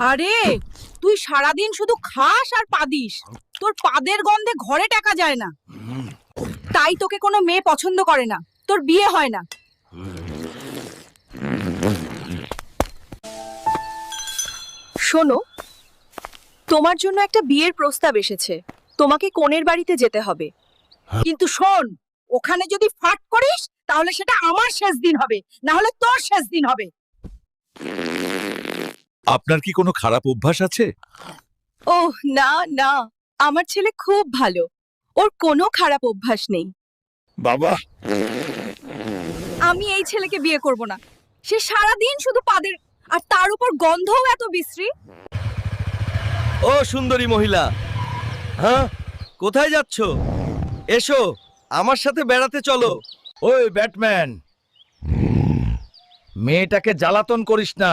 আরে, তুই সারাদিন শুধু খাস আর পাদিস। তোর পাদের গন্ধে ঘরে টাকা যায় না। তাই তোকে কোনো মেয়ে পছন্দ করে না। তোর বিয়ে হয় না। শোনো, তোমার জন্য একটা বিয়ের প্রস্তাব এসেছে। তোমাকে কোণের বাড়িতে যেতে হবে। কিন্তু শোন, ওখানে যদি ফাট করিস, তাহলে সেটা আমার শেষ দিন হবে। না হলে তোর শেষ দিন হবে। আপনার কি কোনো খারাপ অভ্যাস আছে? ওহ না না। আমার ছেলে খুব ভালো। ওর কোনো খারাপ অভ্যাস নেই। বাবা! আমি এই ছেলেকে বিয়ে করব না। সে সারা দিন শুধু পাদের আর তার উপর গন্ধও এত বিশ্রী। ও সুন্দরী মহিলা! হ্যাঁ? কোথায় যাচ্ছ? এসো আমার সাথে বেড়াতে চলো। ওই ব্যাটম্যান! মেয়েটাকে জ্বালাতন করিস না।